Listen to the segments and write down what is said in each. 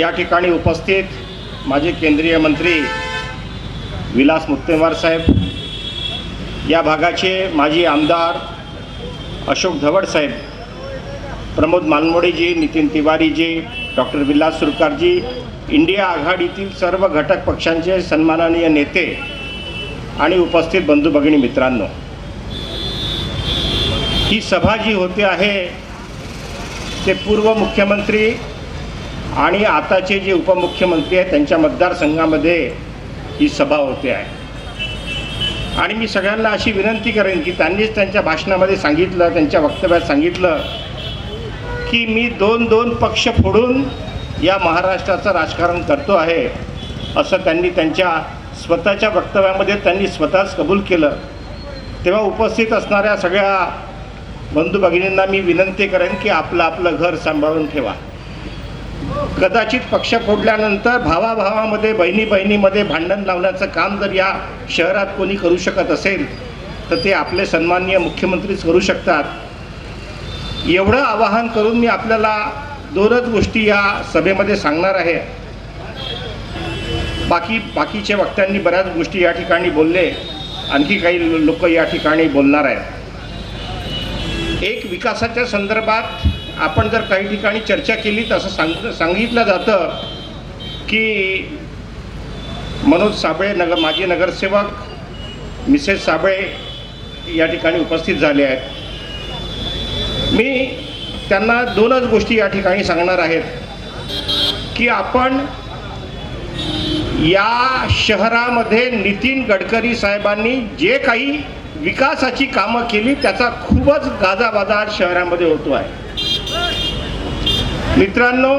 या ठिकाणी उपस्थित माजी केंद्रीय मंत्री विलास मुत्तेमवार साहेब या भागाचे माजी आमदार अशोक धवड साहेब प्रमोद मालमोडेजी नितीन तिवारीजी डॉक्टर विलास सुरकारजी इंडिया आघाडीतील सर्व घटक पक्षांचे सन्माननीय नेते आणि उपस्थित बंधू भगिनी मित्रांनो ही सभा जी होते आहे ते पूर्व मुख्यमंत्री आणि आताचे जे उपमुख्यमंत्री आहेत त्यांच्या मतदारसंघामध्ये ही सभा होते आहे. आणि मी सगळ्यांना अशी विनंती करेन की त्यांनीच त्यांच्या भाषणामध्ये सांगितलं त्यांच्या वक्तव्यात सांगितलं की मी दोन दोन पक्ष फोडून या महाराष्ट्राचं राजकारण करतो आहे असं त्यांनी त्यांच्या स्वतःच्या वक्तव्यामध्ये त्यांनी स्वतःच कबूल केलं. तेव्हा उपस्थित असणाऱ्या सगळ्या बंधू भगिनींना मी विनंती करेन की आपलं आपलं घर सांभाळून ठेवा. कदाचित पक्ष फोडल्यानंतर भावाभावामध्ये बहिणी बहिणीमध्ये भांडण लावण्याचं काम जर या शहरात कोणी करू शकत असेल तर ते आपले सन्माननीय मुख्यमंत्रीच करू शकतात. एवढं आवाहन करून मी आपल्याला दोनच गोष्टी या सभेमध्ये सांगणार आहे. बाकी बाकीच्या वक्त्यांनी बऱ्याच गोष्टी या ठिकाणी बोलले आणखी काही लोक या ठिकाणी बोलणार आहेत. एक विकासाच्या संदर्भात आपण जर काही ठिकाणी चर्चा केली तर असं सांग सांगितलं जातं की मनोज साबळे नगर माजी नगरसेवक मिसेस साबळे या ठिकाणी उपस्थित झाले आहेत. मी त्यांना दोनच गोष्टी या ठिकाणी सांगणार आहेत की आपण या शहरामध्ये नितीन गडकरी साहेबांनी जे काही विकासाची कामं केली त्याचा खूपच गाजाबाजा शहरामध्ये होतो आहे. मित्रांनो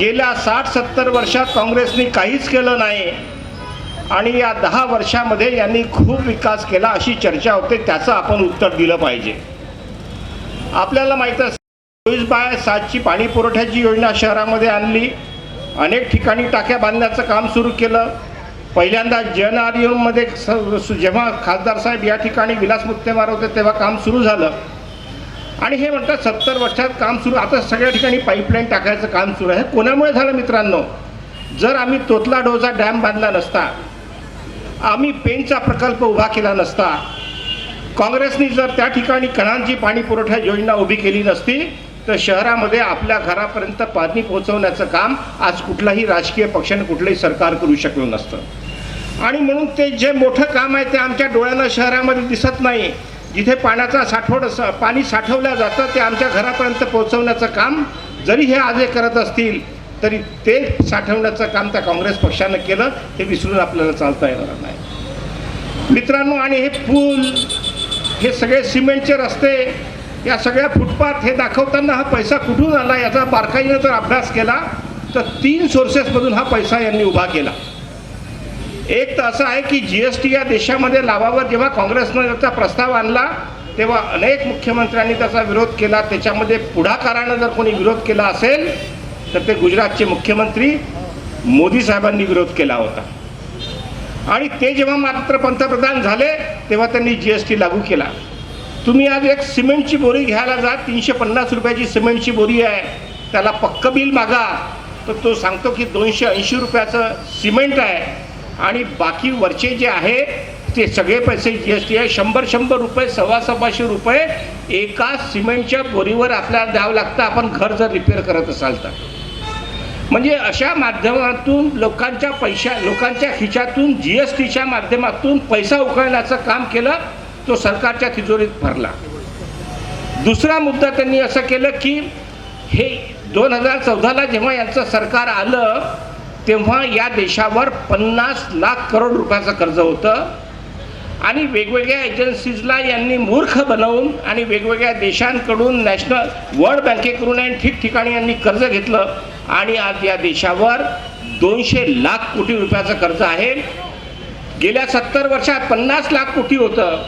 गेल्या साठ सत्तर वर्षात काँग्रेसने काहीच केलं नाही आणि या दहा वर्षामध्ये यांनी खूप विकास केला अशी चर्चा होते त्याचं आपण उत्तर दिलं पाहिजे. आपल्याला माहीत आहे चोवीस बाय सातची पाणी पुरवठ्याची योजना शहरामध्ये आणली. अनेक ठिकाणी टाक्या बांधण्याचं काम सुरू केलं. पहिल्यांदा जन आर स- जेव्हा खासदार साहेब या ठिकाणी विलास मुत्तेमार होते तेव्हा काम सुरू झालं. आणि हे म्हणतात सत्तर वर्षात काम सुरू. आता सगळ्या ठिकाणी पाईपलाईन टाकायचं काम सुरू आहे. कोणामुळे झालं मित्रांनो? जर आम्ही तोतला डोजा डॅम बांधला नसता आम्ही पेनचा प्रकल्प उभा केला नसता काँग्रेसनी जर त्या ठिकाणी कणांची पाणी पुरवठा योजना उभी केली नसती तर शहरामध्ये आपल्या घरापर्यंत पाणी पोहोचवण्याचं काम आज कुठलाही राजकीय पक्षाने कुठलंही सरकार करू शकलं नसतं. आणि म्हणून ते जे मोठं काम आहे ते आमच्या डोळ्यांना शहरामध्ये दिसत नाही. जिथे पाण्याचा साठवड स- पाणी साठवलं जातं ते आमच्या घरापर्यंत पोहोचवण्याचं काम जरी हे आजे करत असतील तरी ते साठवण्याचं काम त्या काँग्रेस पक्षानं केलं हे विसरून आपल्याला चालता येणार नाही. मित्रांनो आणि हे पूल हे सगळे सिमेंटचे रस्ते या सगळ्या फुटपाथ हे दाखवताना हा पैसा कुठून आला याचा बारकाईनं जर अभ्यास केला तर तीन सोर्सेसमधून हा पैसा यांनी उभा केला. एक तर असं आहे की जी एस टी या देशामध्ये लावावर जेव्हा काँग्रेसनं त्याचा प्रस्ताव आणला तेव्हा अनेक मुख्यमंत्र्यांनी त्याचा विरोध केला. त्याच्यामध्ये पुढाकारानं जर कोणी विरोध केला असेल तर ते गुजरातचे मुख्यमंत्री मोदी साहेबांनी विरोध केला होता. आणि ते जेव्हा मात्र पंतप्रधान झाले तेव्हा त्यांनी जी एस टी लागू केला. तुम्ही आज एक सिमेंटची बोरी घ्यायला जा तीनशे पन्नास रुपयाची सिमेंटची बोरी आहे त्याला पक्क बिल मागा. तर तो सांगतो की दोनशे ऐंशी रुपयाचं सिमेंट आहे आणि बाकी वरचे जे आहे ते सगळे पैसे जी एस टी आहे शंभर शंभर रुपये सव्वा सव्वाशे रुपये एका सिमेंटच्या बोरीवर आपल्याला द्यावं लागतं आपण घर जर रिपेअर करत असाल तर. म्हणजे अशा माध्यमातून लोकांच्या पैशा लोकांच्या खिशातून जी एस टीच्या माध्यमातून पैसा उकळण्याचं काम केलं तो सरकारच्या तिजोरीत भरला. दुसरा मुद्दा त्यांनी असं केलं की हे दोन हजार चौदाला जेव्हा यांचं सरकार आलं तेव्हा या देशावर पन्नास लाख करोड रुपयाचं कर्ज होतं. आणि वेगवेगळ्या एजन्सीजला यांनी मूर्ख बनवून आणि वेगवेगळ्या देशांकडून नॅशनल वर्ल्ड बँकेकडून आणि ठिकठिकाणी यांनी कर्ज घेतलं. आणि आज या देशावर दोनशे लाख कोटी रुपयाचं कर्ज आहे. गेल्या सत्तर वर्षात पन्नास लाख कोटी होतं.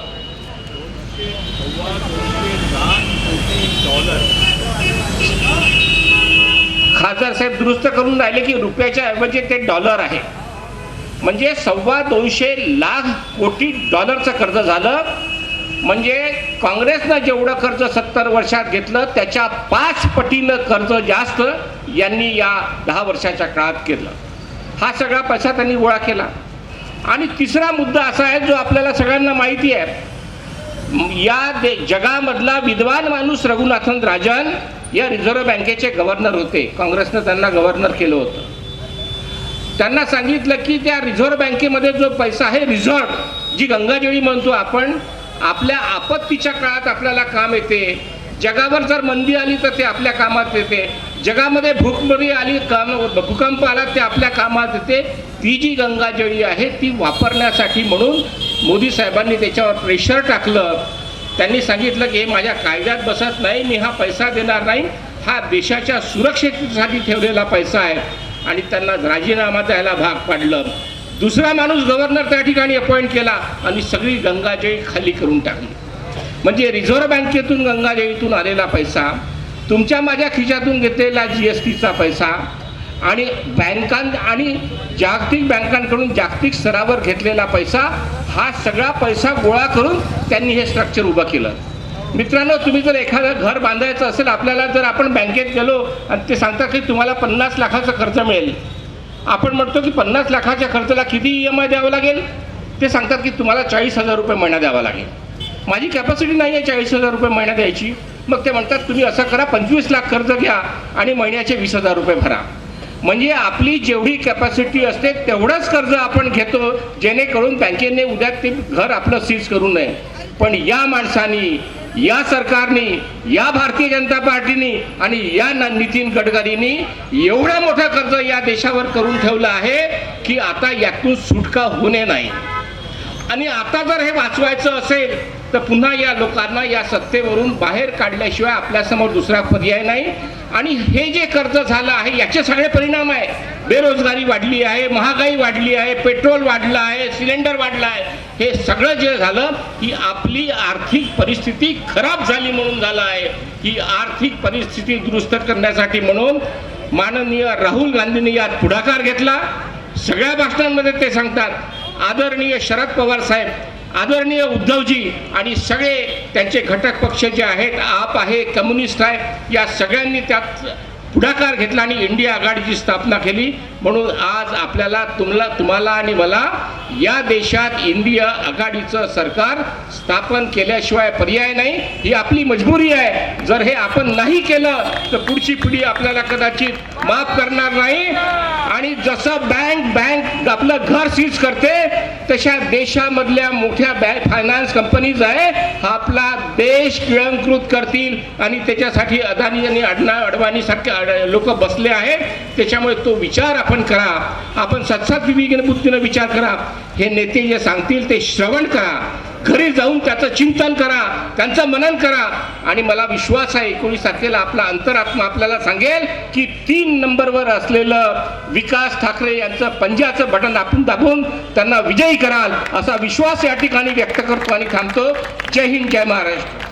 खासदार साहेब दुरुस्त करून राहिले की रुपयाच्या ऐवजी ते डॉलर आहे. म्हणजे सव्वा दोनशे लाख कोटी डॉलरचं कर्ज झालं. म्हणजे काँग्रेसनं जेवढं कर्ज सत्तर वर्षात घेतलं त्याच्या पाच पटीनं कर्ज जास्त यांनी या दहा वर्षाच्या काळात केलं. हा सगळा पैसा त्यांनी गोळा केला. आणि तिसरा मुद्दा असा आहे जो आपल्याला सगळ्यांना माहिती आहे. या दे जगामधला विद्वान माणूस रघुनाथन राजन या रिझर्व्ह बँकेचे गव्हर्नर होते. काँग्रेसनं त्यांना गव्हर्नर केलं होतं. त्यांना सांगितलं की त्या रिझर्व्ह बँकेमध्ये जो पैसा आहे रिझर्व्ह जी गंगाजळी म्हणतो आपण आपल्या आपत्तीच्या काळात आपल्याला काम येते. जगावर जर मंदी आली तर ते आपल्या कामात येते. जगामध्ये भूकमरी आली काम भूकंप आला ते आपल्या कामात येते. ती जी गंगाजळी आहे ती वापरण्यासाठी म्हणून मोदी साहेबांनी त्याच्यावर प्रेशर टाकलं. त्यांनी सांगितलं की हे माझ्या कायद्यात बसत नाही मी हा पैसा देणार नाही. हा देशाच्या सुरक्षेसाठी ठेवलेला पैसा आहे. आणि त्यांना राजीनामा द्यायला भाग पाडलं. दुसरा माणूस गव्हर्नर त्या ठिकाणी अपॉइंट केला आणि सगळी गंगाजळी खाली करून टाकली. म्हणजे रिझर्व्ह बँकेतून गंगाजळीतून आलेला पैसा तुमच्या माझ्या खिशातून घेतलेला जी एस टीचा पैसा आणि बँकां आणि जागतिक बँकांकडून जागतिक स्तरावर घेतलेला पैसा हा सगळा पैसा गोळा करून त्यांनी हे स्ट्रक्चर उभं केलं. मित्रांनो तुम्ही जर एखादं घर बांधायचं असेल आपल्याला जर आपण बँकेत गेलो आणि ते सांगतात की तुम्हाला पन्नास लाखाचं खर्च मिळेल. आपण म्हणतो की पन्नास लाखाच्या खर्चाला किती ई एम आय द्यावं लागेल? ते सांगतात की तुम्हाला चाळीस हजार रुपये महिना द्यावा लागेल. माझी कॅपॅसिटी नाही आहे चाळीस हजार रुपये महिना द्यायची. मग ते म्हणतात तुम्ही असं करा पंचवीस लाख कर्ज घ्या आणि महिन्याचे वीस हजार रुपये भरा. म्हणजे आपली जेवढी कॅपॅसिटी असते तेवढंच कर्ज आपण घेतो जेणेकरून बँकेने उद्या ते घर आपलं सीज करू नये. पण या माणसानी या सरकारनी या भारतीय जनता पार्टीनी आणि या नितीन गडकरींनी एवढं मोठं कर्ज या देशावर करून ठेवलं आहे की आता यातून सुटका होणे नाही. आणि आता जर हे वाचवायचं असेल तर पुन्हा या लोकांना या सत्तेवरून बाहेर काढल्याशिवाय आपल्यासमोर दुसरा पर्याय नाही. आणि हे जे कर्ज झालं आहे याचे सगळे परिणाम आहे. बेरोजगारी वाढली आहे महागाई वाढली आहे पेट्रोल वाढलं आहे सिलेंडर वाढलं आहे. हे सगळं जे झालं ही आपली आर्थिक परिस्थिती खराब झाली म्हणून झालं आहे. ही आर्थिक परिस्थिती दुरुस्त करण्यासाठी म्हणून माननीय राहुल गांधींनी यात पुढाकार घेतला. सगळ्या भाषणांमध्ये ते सांगतात. आदरणीय शरद पवार साहेब आदरणीय उद्धवजी आणि सगळे त्यांचे घटक पक्ष जे आहेत आप आहे कम्युनिस्ट आहे या सगळ्यांनी त्यात पुढाकार घेतला आणि इंडिया आघाडीची स्थापना केली. म्हणून आज आपल्याला तुम्हाला तुम्हाला आणि मला या देशात इंडिया आघाडीचं सरकार स्थापन केल्याशिवाय पर्याय नाही. ही आपली मजबुरी आहे. जर हे आपण नाही केलं तर पुढची पिढी आपल्याला कदाचित माफ करणार नाही. आणि जसं बँक बँक आपलं घर सीज करते तशा देशामधल्या मोठ्या बँक फायनान्स कंपनीज आहे. हा आपला देश किळंकृत करतील आणि त्याच्यासाठी अदानी आणि अडना अडवाणीसारखे लोक बसले आहेत. त्याच्यामुळे तो विचार आपण करा. आपण सत्सात बुद्धीनं विचार करा. हे नेते जे सांगतील ते श्रवण करा. घरी जाऊन त्याचं चिंतन करा त्यांचं मनन करा. आणि मला विश्वास आहे एकोणीस तारखेला आपला अंतरात्मा आपल्याला सांगेल की तीन नंबरवर असलेलं विकास ठाकरे यांचं पंजाचं बटन आपण दाबून त्यांना विजयी कराल असा विश्वास या ठिकाणी व्यक्त करतो आणि थांबतो. जय हिंद जय महाराष्ट्र.